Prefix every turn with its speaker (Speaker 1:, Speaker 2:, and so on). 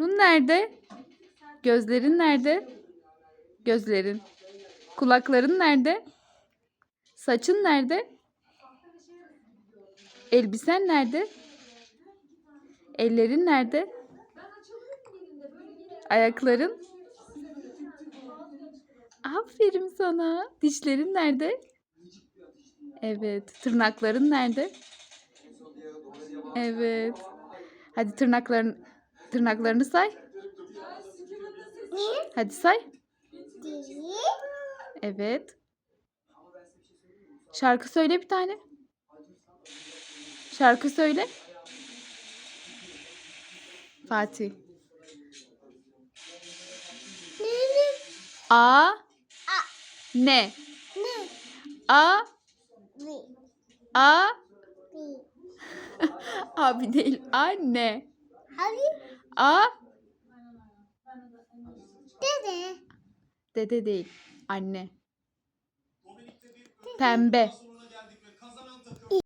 Speaker 1: Burnun nerede? Gözlerin nerede? Gözlerin. Kulakların nerede? Saçın nerede? Elbisen nerede? Ellerin nerede? Ayakların? Aferin sana. Dişlerin nerede? Evet. Tırnakların nerede? Evet. Hadi tırnakların tırnaklarını say. Hadi say. Evet. Şarkı söyle bir tane. Şarkı söyle. Fatih.
Speaker 2: Neli.
Speaker 1: A ne?
Speaker 2: Ne.
Speaker 1: A
Speaker 2: Bi.
Speaker 1: A
Speaker 2: Bi.
Speaker 1: abi değil. Anne.
Speaker 2: Hadi.
Speaker 1: A
Speaker 2: Dede.
Speaker 1: dede değil. Anne. Pembe.